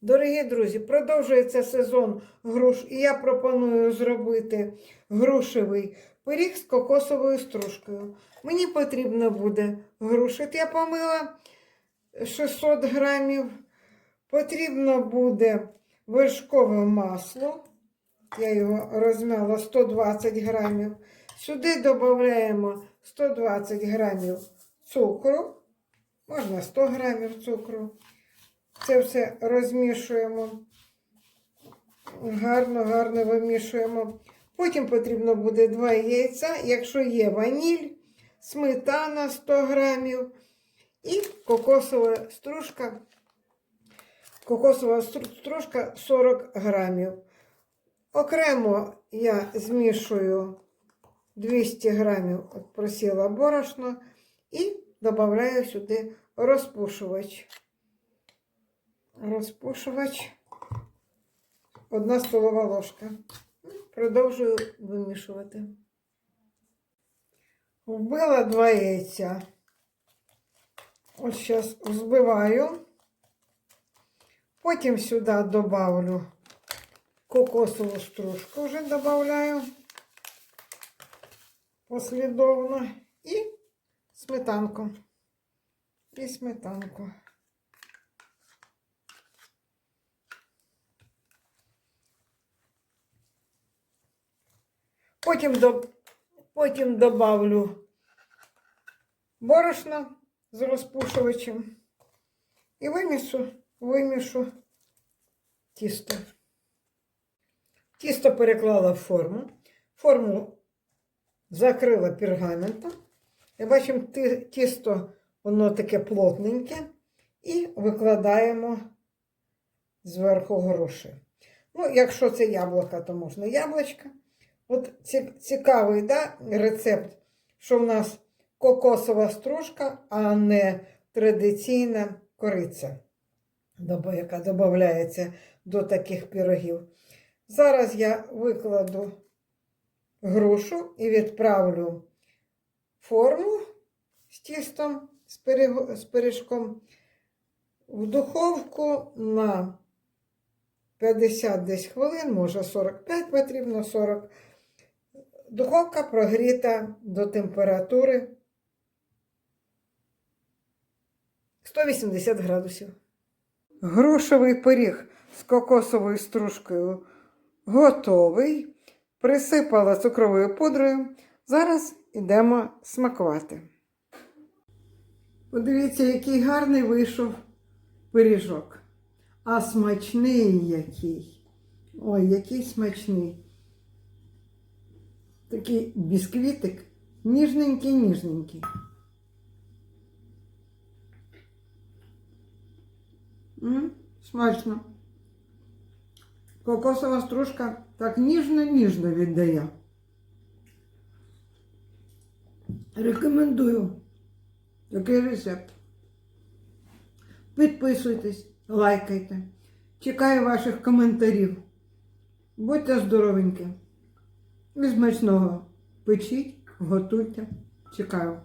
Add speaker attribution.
Speaker 1: Дорогі друзі, продовжується сезон груш, і я пропоную зробити грушевий пиріг з кокосовою стружкою. Мені потрібно буде грушит, я помила 600 грамів. Потрібно буде вершкове масло. Я його розмяла 120 грамів. Сюди додаємо 120 грамів цукру, можна 100 грамів цукру. Це все розмішуємо. Гарно, гарно вимішуємо. Потім потрібно буде 2 яйця, якщо є ваніль, сметана 100 грамів і кокосова стружка. Кокосова стружка 40 грамів. Окремо я змішую 200 грамів просіла борошно і додаю сюди розпушувач. Розпушувач. Одна столова ложка. Продовжую вимішувати. Вбила два яйця. Ось зараз взбиваю. Потім сюди добавлю кокосову стружку, вже додаю послідовно. І сметанку. І сметанку. Потім, до, потім добавлю борошно з розпушувачем і вимішу, вимішу тісто. Тісто переклала в форму. Форму закрила пергаментом. І бачимо, тісто воно таке плотненьке. І викладаємо зверху груші. Ну, якщо це яблука, то можна яблучка. От ці- цікавий да, рецепт, що в нас кокосова стружка, а не традиційна кориця, яка додається до таких пірогів. Зараз я викладу грушу і відправлю форму з тістом, з пиріжком в духовку на 50 десь хвилин, може 45 потрібно, 40. Духовка прогріта до температури 180 градусів. Грушевий пиріг з кокосовою стружкою готовий. Присипала цукровою пудрою. Зараз йдемо смакувати. Подивіться, який гарний вийшов пиріжок. А смачний який. Ой, який смачний. Такий бісквітик. Ніжненький, ніжненький. М, смачно. Кокосова стружка так ніжно-ніжно віддає. Рекомендую такий рецепт. Підписуйтесь, лайкайте. Чекаю ваших коментарів. Будьте здоровенькі. І смачного. Печіть, готуйте. Чекаю.